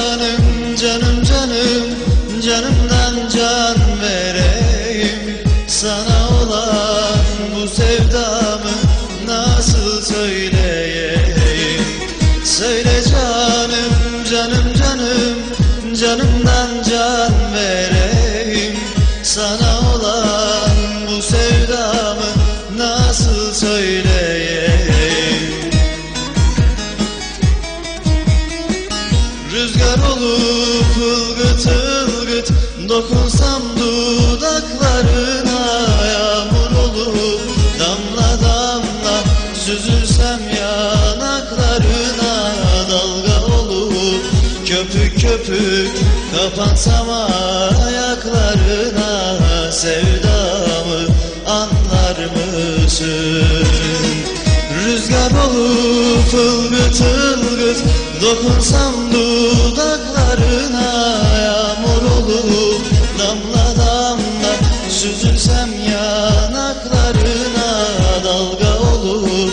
canım canım canım canımdan can vereyim. Sana olan bu sevdamı nasıl söyleyeyim? Söyle canım canım canım canım Rüzgar olup ılgıt ılgıt Dokunsam dudaklarına Yağmur olup damla damla Süzülsem yanaklarına Dalga olup köpük köpük Kapansam ayaklarına Sevdamı anlar mısın? Rüzgar olup ılgıt ılgıt Dokunsam dudaklarına Süzülsem yanaklarına Dalga olup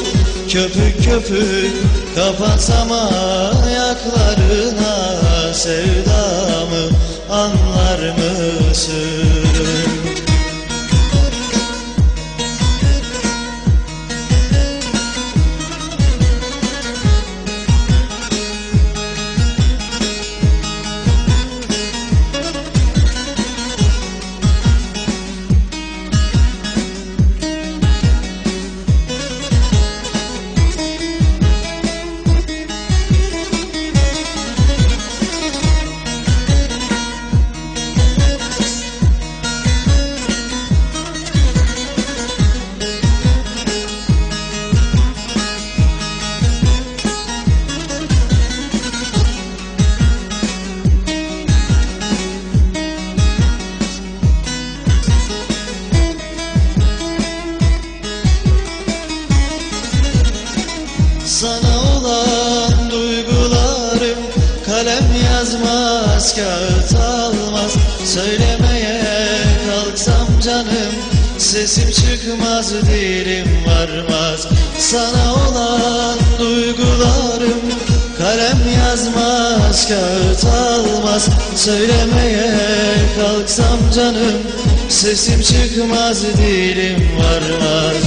köpük köpük Kapansam ayaklarına Sevdamı anlar mısın? Kağıt almaz Söylemeye kalksam canım sesim çıkmaz, dilim varmaz. Sana olan duygularım kalem yazmaz, kağıt almaz. Söylemeye kalksam canım sesim çıkmaz, dilim varmaz.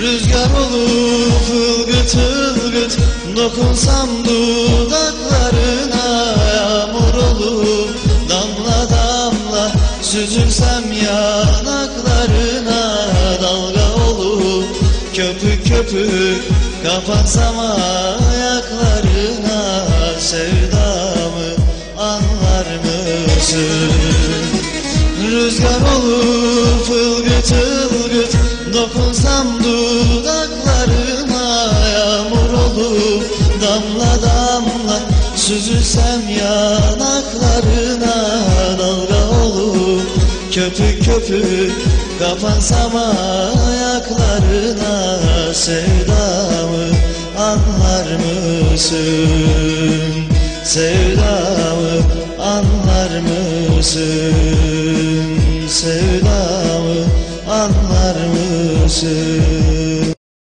Rüzgar olup ılgıt ılgıt Dokunsam dudaklarına Yağmur olup damla damla Süzülsem yanaklarına Dalga olup köpük köpük Kapansam ayaklarına Sevdamı anlar mısın? Rüzgar olup ılgıt ılgıt Dokunsam dudaklarına damla damla Süzülsem yanaklarına Dalga olup köpük köpük Kapansam ayaklarına Sevdamı anlar mısın? Sevdamı anlar mısın? Sevdamı anlar mısın?